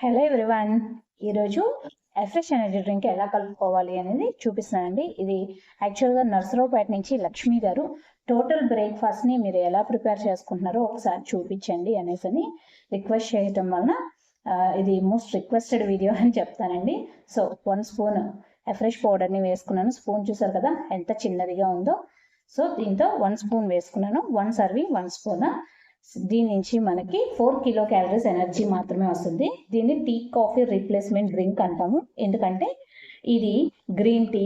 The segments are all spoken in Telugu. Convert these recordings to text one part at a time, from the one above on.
హలో ఎవ్రీవన్ ఈరోజు ఎఫ్రెష్ ఎనర్జీ డ్రింక్ ఎలా కలుపుకోవాలి అనేది చూపిస్తున్నానండి. ఇది యాక్చువల్గా నర్సరావుపేట నుంచి లక్ష్మి గారు టోటల్ బ్రేక్ఫాస్ట్ని మీరు ఎలా ప్రిపేర్ చేసుకుంటున్నారో ఒకసారి చూపించండి అనేసి అని రిక్వెస్ట్ చేయటం వలన ఇది మోస్ట్ రిక్వెస్టెడ్ వీడియో అని చెప్తానండి. సో వన్ స్పూన్ ఎఫ్రెష్ పౌడర్ని వేసుకున్నాను. స్పూన్ చూసారు కదా ఎంత చిన్నదిగా ఉందో. సో దీంతో వన్ స్పూన్ వేసుకున్నాను. వన్ సర్వింగ్ వన్ స్పూన్ దీని నుంచి మనకి ఫోర్ కిలో క్యాలరీస్ ఎనర్జీ మాత్రమే వస్తుంది. దీన్ని టీ కాఫీ రీప్లేస్మెంట్ డ్రింక్ అంటాము. ఎందుకంటే ఇది గ్రీన్ టీ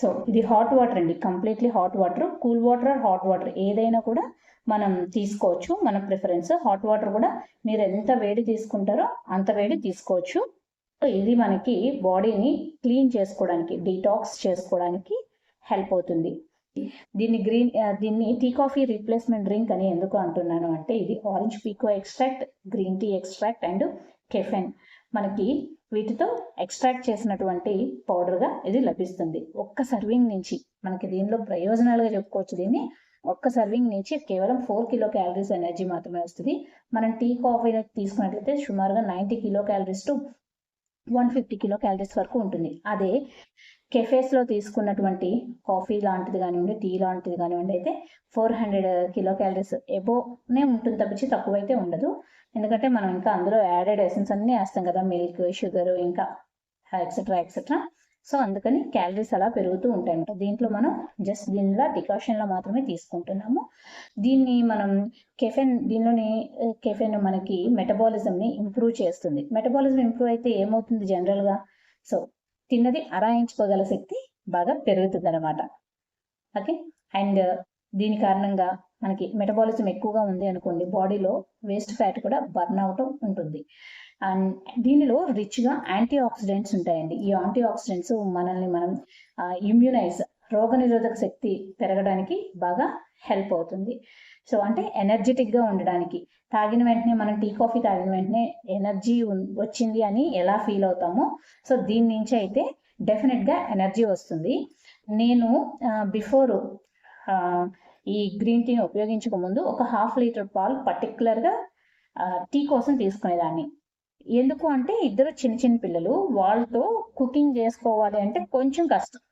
సో ఇది హాట్ వాటర్ అండి. Completely hot water cool water or hot water ఏదైనా కూడా మనం తీసుకోవచ్చు. మన ప్రిఫరెన్స్ హాట్ వాటర్ కూడా మీరు ఎంత వేడి తీసుకుంటారో అంత వేడి తీసుకోవచ్చు. ఇది మనకి బాడీని క్లీన్ చేసుకోవడానికి డీటాక్స్ చేసుకోవడానికి హెల్ప్ అవుతుంది. దీన్ని గ్రీన్ దీన్ని టీ కాఫీ రీప్లేస్మెంట్ డ్రింక్ అని ఎందుకు అంటున్నాను అంటే ఇది orange pekoe extract green tea extract and caffeine. మనకి వీటితో ఎక్స్ట్రాక్ట్ చేసినటువంటి పౌడర్గా ఇది లభిస్తుంది. ఒక్క సర్వింగ్ నుంచి మనకి దీనిలో ప్రయోజనాలుగా చెప్పుకోవచ్చు దీన్ని. ఒక్క సర్వింగ్ నుంచి కేవలం ఫోర్ కిలో క్యాలరీస్ ఎనర్జీ మాత్రమే వస్తుంది. మనం టీ కాఫీ తీసుకున్నట్లయితే సుమారుగా ninety kilo calories to one fifty kilo calories వరకు ఉంటుంది. అదే కెఫేస్లో తీసుకున్నటువంటి కాఫీ లాంటిది కానివ్వండి టీ లాంటిది కానివ్వండి అయితే ఫోర్ హండ్రెడ్ కిలో క్యాలరీస్ ఎబోనే ఉంటుంది తప్పించి తక్కువ అయితే ఉండదు. ఎందుకంటే మనం ఇంకా అందులో యాడెడ్ ఎసెన్స్ అన్నీ వేస్తాం కదా మిల్క్ షుగర్ ఇంకా ఎక్సెట్రా ఎక్సెట్రా సో అందుకని క్యాలరీస్ అలా పెరుగుతూ ఉంటాయి దీంట్లో మనం జస్ట్ దీనిలో డికాషన్లో మాత్రమే తీసుకుంటున్నాము. దీన్ని మనం కెఫెన్ దీనిలోని uh, కెఫెన్ మనకి మెటబాలిజంని ఇంప్రూవ్ చేస్తుంది. మెటబాలిజం ఇంప్రూవ్ అయితే ఏమవుతుంది జనరల్గా సో తిన్నది అరాయించుకోగల శక్తి బాగా పెరుగుతుంది అనమాట ఓకే? అండ్ దీని కారణంగా మనకి మెటబాలిజం ఎక్కువగా ఉంది అనుకోండి బాడీలో వేస్ట్ ఫ్యాట్ కూడా బర్న్ అవటం ఉంటుంది. అండ్ దీనిలో రిచ్గా యాంటీ ఆక్సిడెంట్స్ ఉంటాయండి. ఈ యాంటీ ఆక్సిడెంట్స్ మనల్ని మనం ఇమ్యూనైజ్ రోగనిరోధక శక్తి పెరగడానికి బాగా హెల్ప్ అవుతుంది. సో అంటే ఎనర్జెటిక్గా ఉండడానికి. తాగిన వెంటనే మనం టీ కాఫీ తాగిన వెంటనే ఎనర్జీ వచ్చింది అని ఎలా ఫీల్ అవుతామో సో దీని నుంచి అయితే డెఫినెట్గా ఎనర్జీ వస్తుంది. నేను బిఫోర్ ఈ గ్రీన్ టీని ఉపయోగించక ముందు ఒక హాఫ్ లీటర్ పాలు పర్టికులర్గా టీ కోసం తీసుకునేదాన్ని. ఎందుకు అంటే ఇద్దరు చిన్న చిన్న పిల్లలు వాళ్ళతో కుకింగ్ చేసుకోవాలి అంటే కొంచెం కష్టం.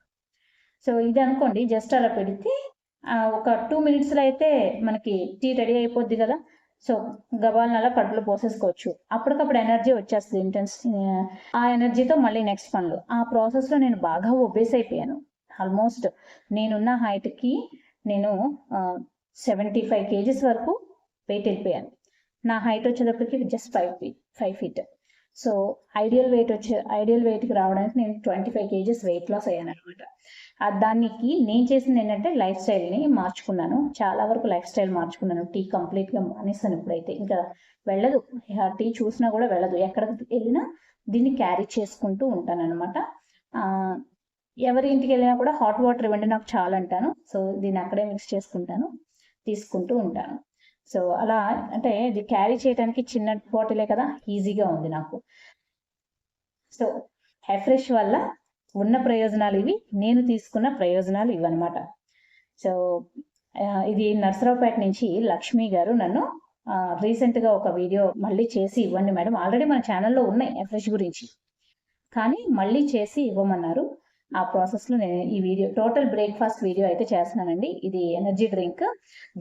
సో ఇది అనుకోండి జస్ట్ అలా పెడితే ఒక టూ మినిట్స్లో అయితే మనకి టీ రెడీ అయిపోద్ది కదా. సో గబాలను అలా కడుపులో పోసేసుకోవచ్చు. అప్పటికప్పుడు ఎనర్జీ వచ్చేస్తుంది ఇంటెన్స్ ఆ ఎనర్జీతో మళ్ళీ నెక్స్ట్ పనులు. ఆ ప్రాసెస్లో నేను బాగా ఒబేస్ అయిపోయాను. ఆల్మోస్ట్ నేనున్న హైట్కి నేను సెవెంటీ ఫైవ్ కేజీస్ వరకు వెయిట్ వెళ్ళిపోయాను. నా హైట్ వచ్చేటప్పటికి just five feet five feet. So ideal weight వచ్చే ఐడియల్ వెయిట్కి రావడానికి నేను twenty five kgs weight loss అయ్యాను అనమాట దానికి నేను చేసింది ఏంటంటే లైఫ్ స్టైల్ని మార్చుకున్నాను. చాలా వరకు లైఫ్ స్టైల్ మార్చుకున్నాను టీ కంప్లీట్గా మానేస్తాను ఇప్పుడైతే. ఇంకా వెళ్ళదు. టీ చూసినా కూడా వెళ్ళదు. ఎక్కడికి వెళ్ళినా దీన్ని క్యారీ చేసుకుంటూ ఉంటాను అనమాట ఎవరి ఇంటికి వెళ్ళినా కూడా హాట్ వాటర్ ఇవ్వండి నాకు చాలా అంటాను సో దీన్ని అక్కడే మిక్స్ చేసుకుంటాను. తీసుకుంటూ ఉంటాను. సో అలా అంటే ఇది క్యారీ చేయడానికి చిన్న బాటిలే కదా? ఈజీగా ఉంది నాకు. సో హెఫ్రెష్ వల్ల ఉన్న ప్రయోజనాలు ఇవి నేను తీసుకున్న ప్రయోజనాలు ఇవన్నమాట. సో ఇది నర్సరావుపేట నుంచి లక్ష్మి గారు నన్ను రీసెంట్గా ఒక వీడియో మళ్ళీ చేసి ఇవ్వండి మేడం. ఆల్రెడీ మన ఛానల్లో ఉన్నాయి ఎఫ్రెష్ గురించి. కానీ మళ్ళీ చేసి ఇవ్వమన్నారు. ఆ ప్రాసెస్లో నేను ఈ వీడియో టోటల్ బ్రేక్ఫాస్ట్ వీడియో అయితే చేస్తున్నానండి. ఇది ఎనర్జీ డ్రింక్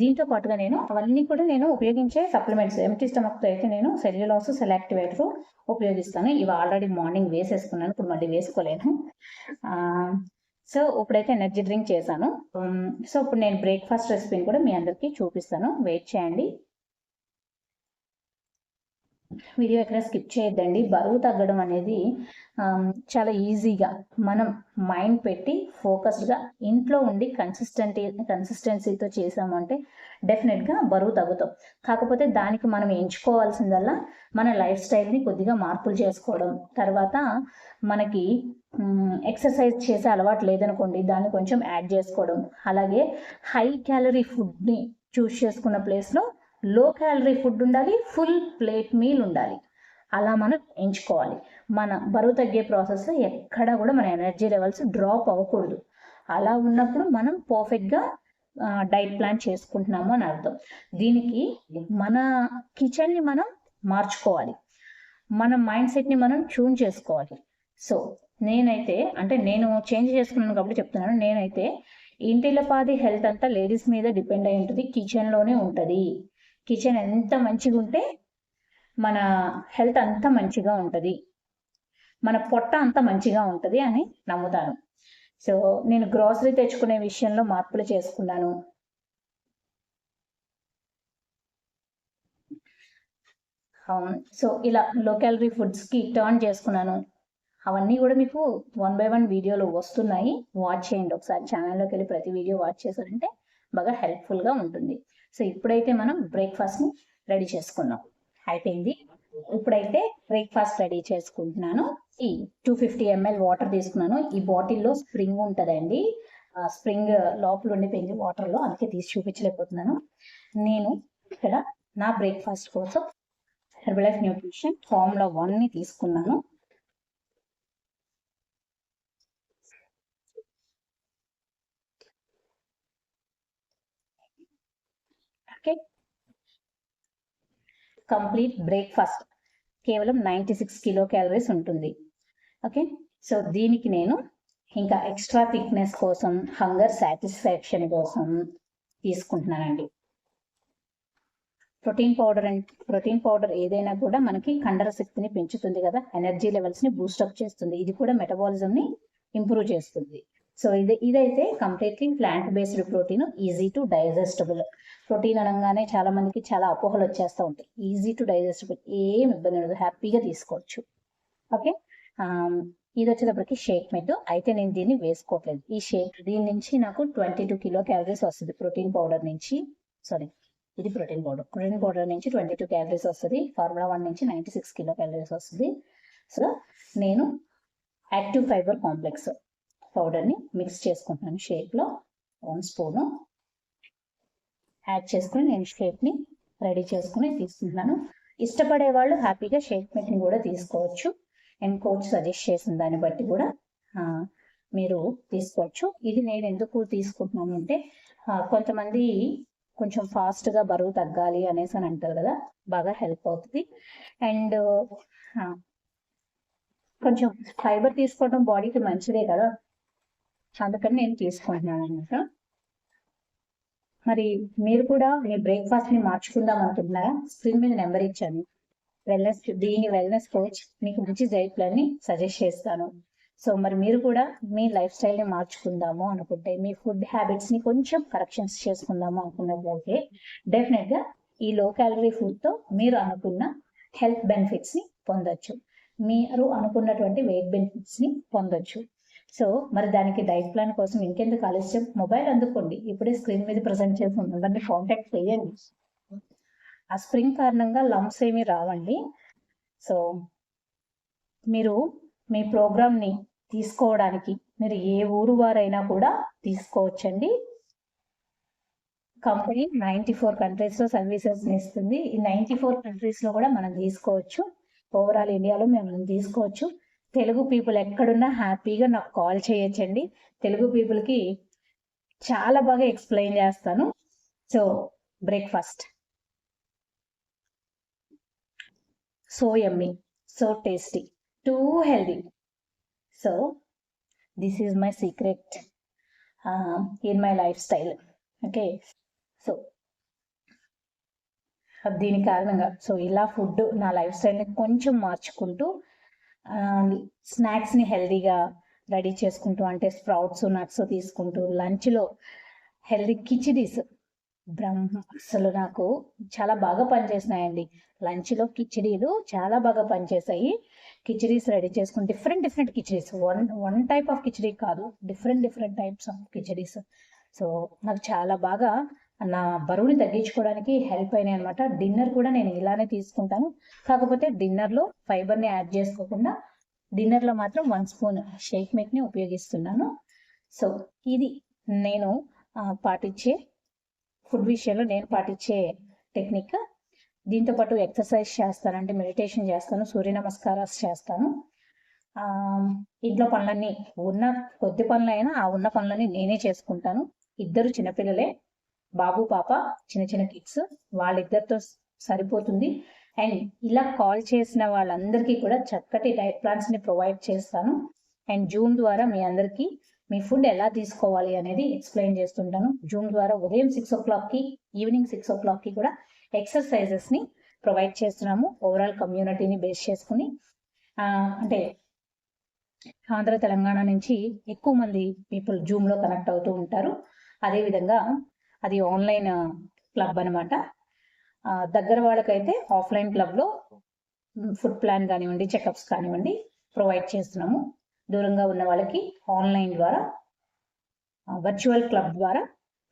దీంతో పాటుగా నేను అవన్నీ కూడా నేను ఉపయోగించే సప్లిమెంట్స్ ఎంటీ స్టమక్తో అయితే నేను సెల్యులాస్ సెలాక్టివేటర్ ఉపయోగిస్తాను. ఇవి ఆల్రెడీ మార్నింగ్ వేసేసుకున్నాను. ఇప్పుడు మళ్ళీ వేసుకోలేను. సో ఇప్పుడైతే ఎనర్జీ డ్రింక్ చేశాను. సో ఇప్పుడు నేను బ్రేక్ఫాస్ట్ రెసిపీని కూడా మీ అందరికీ చూపిస్తాను. వెయిట్ చేయండి. వీడియో ఎక్కడ స్కిప్ చేయొద్దండి. బరువు తగ్గడం అనేది చాలా ఈజీగా మనం మైండ్ పెట్టి ఫోకస్డ్గా ఇంట్లో ఉండి కన్సిస్టెంటీ కన్సిస్టెన్సీతో చేసామంటే డెఫినెట్గా బరువు తగ్గుతాం. కాకపోతే దానికి మనం ఎంచుకోవాల్సిందల్లా మన లైఫ్ స్టైల్ని కొద్దిగా మార్పులు చేసుకోవడం. తర్వాత మనకి ఎక్సర్సైజ్ చేసే అలవాటు లేదనుకోండి దాన్ని కొంచెం యాడ్ చేసుకోవడం. అలాగే హై క్యాలరీ ఫుడ్ని చూస్ చేసుకున్న ప్లేస్లో లో క్యాలరీ ఫుడ్ ఉండాలి ఫుల్ ప్లేట్ మీల్ ఉండాలి. అలా మనం ఎంచుకోవాలి. మన బరువు తగ్గే ప్రాసెస్లో ఎక్కడా కూడా మన ఎనర్జీ లెవెల్స్ డ్రాప్ అవ్వకూడదు. అలా ఉన్నప్పుడు మనం పర్ఫెక్ట్గా డైట్ ప్లాన్ చేసుకుంటున్నాము అని అర్థం. దీనికి మన కిచెన్ని మనం మార్చుకోవాలి. మన మైండ్ సెట్ని మనం ట్యూన్ చేసుకోవాలి. సో నేనైతే అంటే నేను చేంజ్ చేసుకున్నాను కాబట్టి చెప్తున్నాను. నేనైతే ఇంటిలపాది హెల్త్ అంతా లేడీస్ మీద డిపెండ్ అయి ఉంటుంది. కిచెన్లోనే ఉంటుంది. కిచెన్ ఎంత మంచిగా ఉంటే మన హెల్త్ అంత మంచిగా ఉంటుంది. మన పొట్ట అంత మంచిగా ఉంటుంది అని నమ్ముతాను. సో నేను గ్రాసరీ తెచ్చుకునే విషయంలో మార్పులు చేసుకున్నాను. సో ఇలా లో క్యాలరీ ఫుడ్స్కి టర్న్ చేసుకున్నాను. అవన్నీ కూడా మీకు వన్ బై వన్ వీడియోలు వస్తున్నాయి. వాచ్ చేయండి. ఒకసారి ఛానల్లోకి వెళ్ళి ప్రతి వీడియో వాచ్ చేశారంటే బాగా హెల్ప్ఫుల్గా ఉంటుంది. సో ఇప్పుడైతే మనం బ్రేక్ఫాస్ట్ని రెడీ చేసుకున్నాం అయిపోయింది. ఇప్పుడైతే బ్రేక్ఫాస్ట్ రెడీ చేసుకుంటున్నాను. ఈ టూ ఫిఫ్టీ ఎంఎల్ వాటర్ తీసుకున్నాను. ఈ బాటిల్లో స్ప్రింగ్ ఉంటుందండి. ఆ స్ప్రింగ్ లోపల ఉండిపోయింది వాటర్లో. అందుకే తీసి చూపించలేకపోతున్నాను. నేను ఇక్కడ నా బ్రేక్ఫాస్ట్ కోసం హెర్బలైఫ్ న్యూట్రిషన్ ఫార్ములా వన్ని తీసుకున్నాను. ఓకే కంప్లీట్ బ్రేక్ఫాస్ట్ కేవలం నైంటీ సిక్స్ కిలో క్యాలరీస్ ఉంటుంది. ఓకే సో దీనికి నేను ఇంకా ఎక్స్ట్రా థిక్నెస్ కోసం హంగర్ సాటిస్ఫాక్షన్ కోసం తీసుకుంటున్నానండి. Protein powder and protein powder ఏదైనా కూడా మనకి కండర శక్తిని పెంచుతుంది కదా. ఎనర్జీ లెవెల్స్ని బూస్టప్ చేస్తుంది. ఇది కూడా మెటబాలిజం ని ఇంప్రూవ్ చేస్తుంది. సో ఇది ఇదైతే completely plant based protein easy to digestible protein అనగానే చాలా మందికి చాలా అపోహలు వచ్చేస్తూ ఉంటాయి. ఈజీ టు డైజెస్టబుల్ ఏం ఇబ్బంది ఉండదు. హ్యాపీగా తీసుకోవచ్చు. ఓకే um, ఇది వచ్చేటప్పటికి షేక్ మెడ్ అయితే నేను దీన్ని వేసుకోవట్లేదు. ఈ షేక్ దీని నుంచి నాకు ట్వంటీ టూ కిలో క్యాలరీస్ వస్తుంది ప్రోటీన్ పౌడర్ నుంచి. సారీ ఇది ప్రోటీన్ పౌడర్ ప్రోటీన్ పౌడర్ నుంచి ట్వంటీ టూ క్యాలరీస్ వస్తుంది. ఫార్ములా వన్ నుంచి నైంటీ సిక్స్ కిలో క్యాలరీస్ వస్తుంది. సో నేను యాక్టివ్ ఫైబర్ కాంప్లెక్స్ పౌడర్ని మిక్స్ చేసుకుంటున్నాను షేక్లో వన్ స్పూను యాడ్ చేసుకుని నేను షేక్ని రెడీ చేసుకుని తీసుకుంటున్నాను. ఇష్టపడే వాళ్ళు హ్యాపీగా షేక్ మెట్ని కూడా తీసుకోవచ్చు. అండ్ కోచ్ సజెస్ట్ చేసిన దాన్ని బట్టి కూడా మీరు తీసుకోవచ్చు. ఇది నేను ఎందుకు తీసుకుంటున్నాను అంటే కొంతమంది కొంచెం ఫాస్ట్గా బరువు తగ్గాలి అనేసి అని అంటారు కదా బాగా హెల్ప్ అవుతుంది. అండ్ కొంచెం ఫైబర్ తీసుకోవడం బాడీకి మంచిదే కదా. అందుకని నేను తీసుకుంటున్నాను అనమాట మరి మీరు కూడా మీ బ్రేక్ఫాస్ట్ని మార్చుకుందాం అనుకుంటున్నారా? స్క్రీన్ మీద నెంబర్ ఇచ్చాను. వెల్నెస్ దీని వెల్నెస్ కోచ్ మీకు మంచి డైట్ ప్లాన్ని సజెస్ట్ చేస్తాను. సో మరి మీరు కూడా మీ లైఫ్ స్టైల్ని మార్చుకుందాము అనుకుంటే మీ ఫుడ్ హ్యాబిట్స్ని కొంచెం కరెక్షన్స్ చేసుకుందాము అనుకున్నట్లయితే డెఫినెట్గా ఈ లో క్యాలరీ ఫుడ్తో మీరు అనుకున్న హెల్త్ బెనిఫిట్స్ని పొందొచ్చు. మీరు అనుకున్నటువంటి వెయిట్ బెనిఫిట్స్ని పొందొచ్చు. సో మరి దానికి డైట్ ప్లాన్ కోసం ఇంకెందుకు ఆలస్యం? మొబైల్ అందుకోండి. ఇప్పుడే స్క్రీన్ మీద ప్రజెంట్ చేసి ఉందండి కాంటాక్ట్ చేయండి. ఆ స్ప్రింగ్ కారణంగా లంప్స్ ఏమి రావండి. సో మీరు మీ ప్రోగ్రామ్ని తీసుకోవడానికి మీరు ఏ ఊరు వారైనా కూడా తీసుకోవచ్చండి. కంపెనీ నైంటీ ఫోర్ కంట్రీస్లో సర్వీసెస్ని సర్వీసెస్ ఇస్తుంది. ఈ నైంటీ ఫోర్ కంట్రీస్లో కూడా మనం తీసుకోవచ్చు. ఓవరాల్ ఇండియాలో మేము తీసుకోవచ్చు. తెలుగు పీపుల్ ఎక్కడున్నా హ్యాపీగా నాకు కాల్ చేయొచ్చండి. తెలుగు పీపుల్కి చాలా బాగా ఎక్స్ప్లెయిన్ చేస్తాను. So breakfast. So yummy. So tasty. Too healthy. So this is my secret in my lifestyle. Okay? So దీని కారణంగా. సో ఇలా ఫుడ్ నా లైఫ్ స్టైల్ని కొంచెం మార్చుకుంటూ స్నాక్స్ని హెల్దీగా రెడీ చేసుకుంటూ అంటే స్ప్రౌట్స్ నట్స్ తీసుకుంటూ లంచ్లో హెల్దీ కిచిడీస్. బ్రహ్మ అసలు నాకు చాలా బాగా పనిచేసినాయండి లంచ్లో కిచిడీలు చాలా బాగా పనిచేసాయి కిచిడీస్ రెడీ చేసుకుని different different khichdis. One one type of khichdi కాదు different different types of khichdis. So నాకు చాలా బాగా నా బరువుని తగ్గించుకోవడానికి హెల్ప్ అయినాయి అనమాట డిన్నర్ కూడా నేను ఇలానే తీసుకుంటాను. కాకపోతే డిన్నర్లో ఫైబర్ని యాడ్ చేసుకోకుండా డిన్నర్లో మాత్రం వన్ స్పూన్ షేక్ మేక్ని ఉపయోగిస్తున్నాను. సో ఇది నేను పాటించే ఫుడ్ విషయంలో నేను పాటించే టెక్నిక్. దీంతో పాటు ఎక్సర్సైజ్ చేస్తాను అంటే మెడిటేషన్ చేస్తాను సూర్య నమస్కారాలు చేస్తాను. ఇంట్లో పనులన్నీ ఉన్న కొద్ది పనులైనా ఆ ఉన్న పనులన్నీ నేనే చేసుకుంటాను. ఇద్దరు చిన్నపిల్లలే. బాబు పాప చిన్న చిన్న కిడ్స్ వాళ్ళిద్దరితో సరిపోతుంది. అండ్ ఇలా కాల్ చేసిన వాళ్ళందరికీ కూడా చక్కటి డైట్ ప్లాన్స్ని ప్రొవైడ్ చేస్తాను. అండ్ జూమ్ ద్వారా మీ అందరికీ మీ ఫుడ్ ఎలా తీసుకోవాలి అనేది ఎక్స్ప్లెయిన్ చేస్తుంటాను. జూమ్ ద్వారా ఉదయం సిక్స్ ఓ క్లాక్కి ఈవినింగ్ సిక్స్ ఓ క్లాక్కి కూడా ఎక్సర్సైజెస్ని ప్రొవైడ్ చేస్తున్నాము. ఓవరాల్ కమ్యూనిటీని బేస్ చేసుకుని. అంటే ఆంధ్ర తెలంగాణ నుంచి ఎక్కువ మంది పీపుల్ జూమ్లో కనెక్ట్ అవుతూ ఉంటారు. అదేవిధంగా అది ఆన్లైన్ క్లబ్ అనమాట దగ్గర వాళ్ళకైతే ఆఫ్లైన్ క్లబ్లో ఫుడ్ ప్లాన్ కానివ్వండి చెకప్స్ కానివ్వండి ప్రొవైడ్ చేస్తున్నాము. దూరంగా ఉన్న వాళ్ళకి ఆన్లైన్ ద్వారా వర్చువల్ క్లబ్ ద్వారా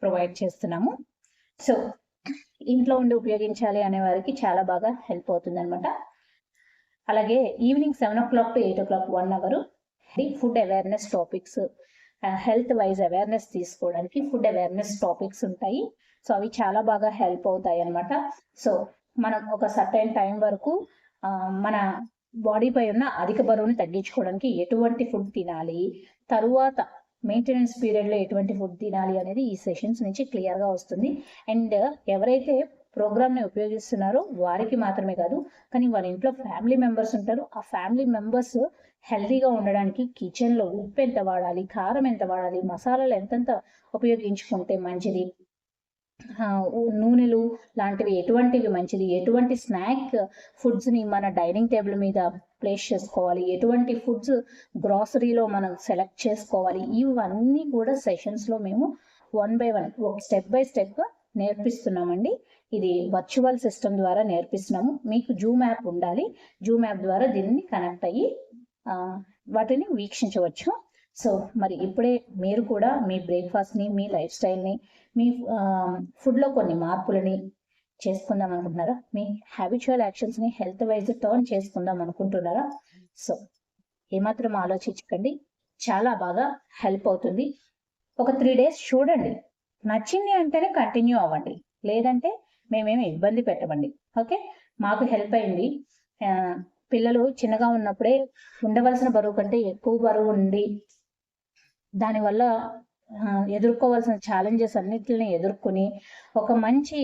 ప్రొవైడ్ చేస్తున్నాము. సో ఇంట్లో ఉండి ఉపయోగించాలి అనే వారికి చాలా బాగా హెల్ప్ అవుతుంది అనమాట అలాగే evening seven o'clock to eight o'clock one hour food awareness topics health wise awareness తీసుకోవడానికి ఫుడ్ అవేర్నెస్ టాపిక్స్ ఉంటాయి. సో అవి చాలా బాగా హెల్ప్ అవుతాయి అనమాట సో మనం ఒక సర్టైన్ టైం వరకు మన బాడీపై ఉన్న అధిక బరువుని తగ్గించుకోవడానికి ఎటువంటి ఫుడ్ తినాలి తరువాత మెయింటెనెన్స్ పీరియడ్లో ఎటువంటి ఫుడ్ తినాలి అనేది ఈ సెషన్స్ నుంచి క్లియర్గా వస్తుంది. అండ్ ఎవరైతే ప్రోగ్రామ్ని ఉపయోగిస్తున్నారో. వారికి మాత్రమే కాదు కానీ వాళ్ళ ఇంట్లో ఫ్యామిలీ మెంబర్స్ ఉంటారు. ఆ ఫ్యామిలీ మెంబర్స్ హెల్దీగా ఉండడానికి కిచెన్లో ఉప్పు ఎంత వాడాలి కారం ఎంత వాడాలి మసాలాలు ఎంతెంత ఉపయోగించుకుంటే మంచిది? నూనెలు లాంటివి ఎటువంటివి మంచిది? ఎటువంటి స్నాక్ ఫుడ్స్ని మన డైనింగ్ టేబుల్ మీద ప్లేస్ చేసుకోవాలి? ఎటువంటి ఫుడ్స్ గ్రాసరీలో మనం సెలెక్ట్ చేసుకోవాలి? ఇవన్నీ కూడా సెషన్స్లో మేము వన్ బై వన్ ఒక స్టెప్ బై స్టెప్ నేర్పిస్తున్నామండి. ఇది వర్చువల్ సిస్టమ్ ద్వారా నేర్పిస్తున్నాము. మీకు జూమ్ యాప్ ఉండాలి. జూమ్ యాప్ ద్వారా దీనిని కనెక్ట్ అయ్యి వాటిని వీక్షించవచ్చు. సో మరి ఇప్పుడే మీరు కూడా మీ బ్రేక్ఫాస్ట్ని మీ లైఫ్ స్టైల్ని మీ ఫుడ్లో కొన్ని మార్పులని చేసుకుందాం అనుకుంటున్నారా? మీ హ్యాబిచువల్ యాక్షన్స్ని హెల్త్ వైజ్ టర్న్ చేసుకుందాం అనుకుంటున్నారా? సో ఏమాత్రం ఆలోచించకండి. చాలా బాగా హెల్ప్ అవుతుంది. ఒక త్రీ డేస్ చూడండి. నచ్చింది అంటేనే కంటిన్యూ అవ్వండి. లేదంటే మేమేమి ఇబ్బంది పెట్టమండి. ఓకే? మాకు హెల్ప్ అయింది. పిల్లలు చిన్నగా ఉన్నప్పుడే ఉండవలసిన బరువు కంటే ఎక్కువ బరువు ఉండి దానివల్ల ఎదుర్కోవాల్సిన ఛాలెంజెస్ అన్నిటిని ఎదుర్కొని ఒక మంచి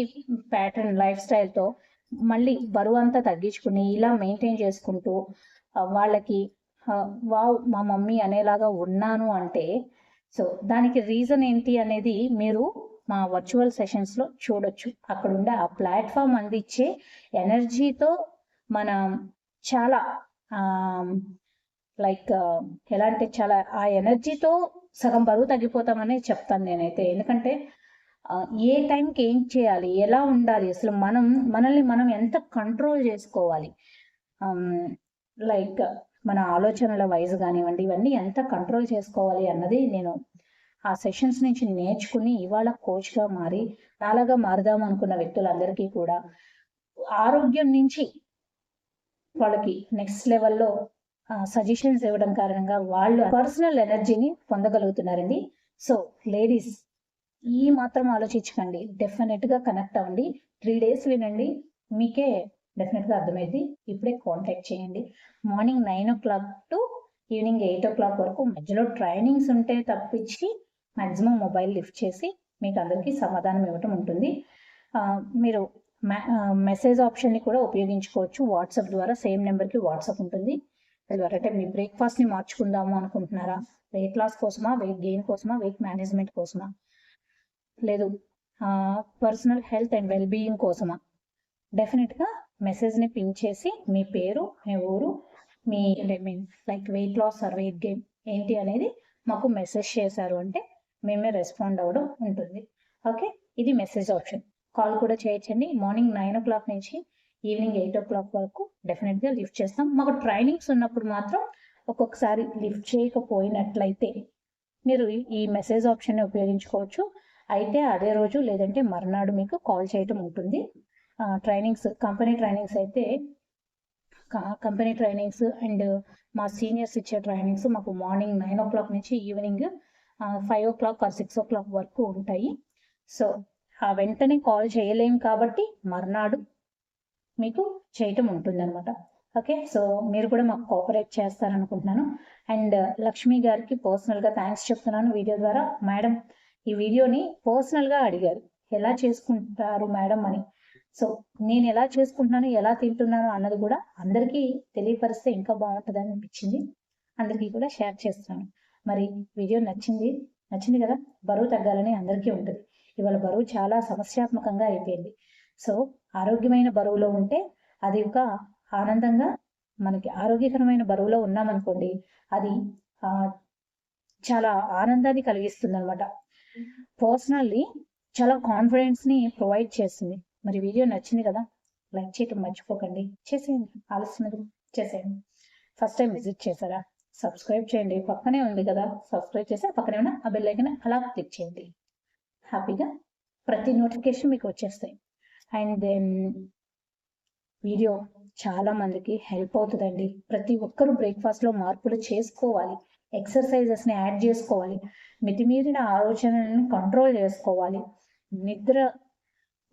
ప్యాటర్న్ లైఫ్ స్టైల్తో మళ్ళీ బరువు అంతా తగ్గించుకుని ఇలా మెయింటైన్ చేసుకుంటూ వాళ్ళకి వావ్ మా మమ్మీ అనేలాగా ఉన్నాను అంటే సో దానికి రీజన్ ఏంటి అనేది మీరు మా వర్చువల్ సెషన్స్లో చూడొచ్చు. అక్కడ ఉండే ఆ ప్లాట్ఫామ్ అందించే ఎనర్జీతో మనం చాలా లైక్ ఎలా అంటే చాలా ఆ ఎనర్జీతో సగం బరువు తగ్గిపోతామని చెప్తాను నేనైతే. ఎందుకంటే ఏ టైంకి ఏం చేయాలి ఎలా ఉండాలి అసలు మనం మనల్ని మనం ఎంత కంట్రోల్ చేసుకోవాలి? లైక్ మన ఆలోచనల వైజ్ కానివ్వండి ఇవన్నీ ఎంత కంట్రోల్ చేసుకోవాలి అన్నది నేను ఆ సెషన్స్ నుంచి నేర్చుకుని ఇవాళ కోచ్గా మారి నాలాగా మారుదాం అనుకున్న వ్యక్తులందరికీ కూడా ఆరోగ్యం నుంచి వాళ్ళకి నెక్స్ట్ లెవెల్లో సజెషన్స్ ఇవ్వడం కారణంగా వాళ్ళు పర్సనల్ ఎనర్జీని పొందగలుగుతున్నారండి. సో లేడీస్ ఈ మాత్రం ఆలోచించకండి. డెఫినెట్గా కనెక్ట్ అవ్వండి. త్రీ డేస్ వినండి. మీకే డెఫినెట్గా అర్థమైంది ఇప్పుడే కాంటాక్ట్ చేయండి. Morning nine o'clock to evening eight o'clock వరకు మధ్యలో ట్రైనింగ్స్ ఉంటే తప్పించి మాక్సిమం మొబైల్ లిఫ్ట్ చేసి మీకు అందరికీ సమాధానం ఇవ్వటం ఉంటుంది. మీరు మెసేజ్ ఆప్షన్ని కూడా ఉపయోగించుకోవచ్చు. వాట్సాప్ ద్వారా సేమ్ నెంబర్కి వాట్సాప్ ఉంటుంది. ద్వారా అంటే మీ బ్రేక్ఫాస్ట్ని మార్చుకుందాము అనుకుంటున్నారా? వెయిట్ లాస్ కోసమా? వెయిట్ గెయిన్ కోసమా? వెయిట్ మేనేజ్మెంట్ కోసమా? లేదు personal health and well being కోసమా? డెఫినెట్గా మెసేజ్ని పిన్ చేసి మీ పేరు మీ ఊరు మీ mean like weight loss or weight gain ఏంటి అనేది మాకు మెసేజ్ చేశారు అంటే మేమే రెస్పాండ్ అవ్వడం ఉంటుంది. ఓకే ఇది మెసేజ్ ఆప్షన్ కాల్ కూడా చేయొచ్చండి. మార్నింగ్ నైన్ ఓ క్లాక్ నుంచి ఈవినింగ్ ఎయిట్ ఓ క్లాక్ వరకు డెఫినెట్గా లిఫ్ట్ చేస్తాం. మాకు ట్రైనింగ్స్ ఉన్నప్పుడు మాత్రం ఒక్కొక్కసారి లిఫ్ట్ చేయకపోయినట్లయితే మీరు ఈ మెసేజ్ ఆప్షన్ని ఉపయోగించుకోవచ్చు. అయితే అదే రోజు లేదంటే మర్నాడు మీకు కాల్ చేయటం ఉంటుంది. ట్రైనింగ్స్ కంపెనీ ట్రైనింగ్స్ అయితే కంపెనీ ట్రైనింగ్స్ అండ్ మా సీనియర్స్ ఇచ్చే ట్రైనింగ్స్ మాకు మార్నింగ్ నైన్ ఓ క్లాక్ నుంచి evening five o'clock or six o'clock వరకు ఉంటాయి. సో ఆ వెంటనే కాల్ చేయలేం కాబట్టి మర్నాడు మీకు చేయటం ఉంటుందన్నమాట. ఓకే సో మీరు కూడా మాకు కోఆపరేట్ చేస్తారనుకుంటున్నాను. అండ్ uh, లక్ష్మి గారికి పర్సనల్గా థ్యాంక్స్ చెప్తున్నాను వీడియో ద్వారా. మేడం ఈ వీడియోని పర్సనల్గా అడిగారు. ఎలా చేసుకుంటారు మేడం అని. సో నేను ఎలా చేసుకుంటున్నాను ఎలా తింటున్నాను అన్నది కూడా అందరికీ తెలియపరిస్తే ఇంకా బాగుంటుందని అనిపించింది. అందరికీ కూడా షేర్ చేస్తున్నాను. మరి వీడియో నచ్చింది నచ్చింది కదా? బరువు తగ్గాలని అందరికీ ఉంటుంది. ఇవాళ బరువు చాలా సమస్యాత్మకంగా అయిపోయింది. సో ఆరోగ్యమైన బరువులో ఉంటే అది ఒక ఆనందంగా మనకి ఆరోగ్యకరమైన బరువులో ఉన్నామనుకోండి అది ఆ, చాలా ఆనందాన్ని కలిగిస్తుంది అనమాట పర్సనల్లీ చాలా కాన్ఫిడెన్స్ని ప్రొవైడ్ చేస్తుంది. మరి వీడియో నచ్చింది కదా? లైక్ చేయటం మర్చిపోకండి. చేసేయండి. ఆలస్యం చేసేయండి. ఫస్ట్ టైం విజిట్ చేశారా? సబ్స్క్రైబ్ చేయండి. పక్కనే ఉంది కదా. సబ్స్క్రైబ్ చేసి పక్కనే ఉన్న ఆ బెల్ ఐకన్ అలా క్లిక్ చేయండి. హ్యాపీగా ప్రతి నోటిఫికేషన్ మీకు వచ్చేస్తాయి. అండ్ దెన్ వీడియో చాలా మందికి హెల్ప్ అవుతుందండి. ప్రతి ఒక్కరూ బ్రేక్ఫాస్ట్లో మార్పులు చేసుకోవాలి. ఎక్సర్సైజెస్ని యాడ్ చేసుకోవాలి. మితిమీరిన ఆలోచనలను కంట్రోల్ చేసుకోవాలి. నిద్ర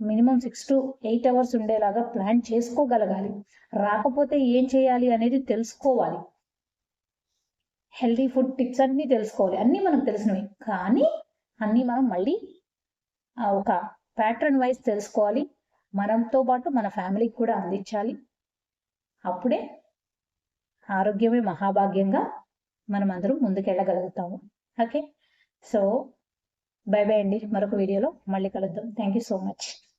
minimum six to eight hours ఉండేలాగా ప్లాన్ చేసుకోగలగాలి. రాకపోతే ఏం చేయాలి అనేది తెలుసుకోవాలి. హెల్తీ ఫుడ్ టిప్స్ అన్నీ తెలుసుకోవాలి. అన్నీ మనకు తెలిసినవి. కానీ అన్నీ మనం మళ్ళీ ఒక ప్యాటర్న్ వైజ్ తెలుసుకోవాలి. మనంతో పాటు మన ఫ్యామిలీకి కూడా అందించాలి. అప్పుడే ఆరోగ్యమే మహాభాగ్యంగా మనం అందరం ముందుకెళ్ళగలుగుతాము. ఓకే? సో బై బై అండి. మరొక వీడియోలో మళ్ళీ కలుద్దాం. Thank you so much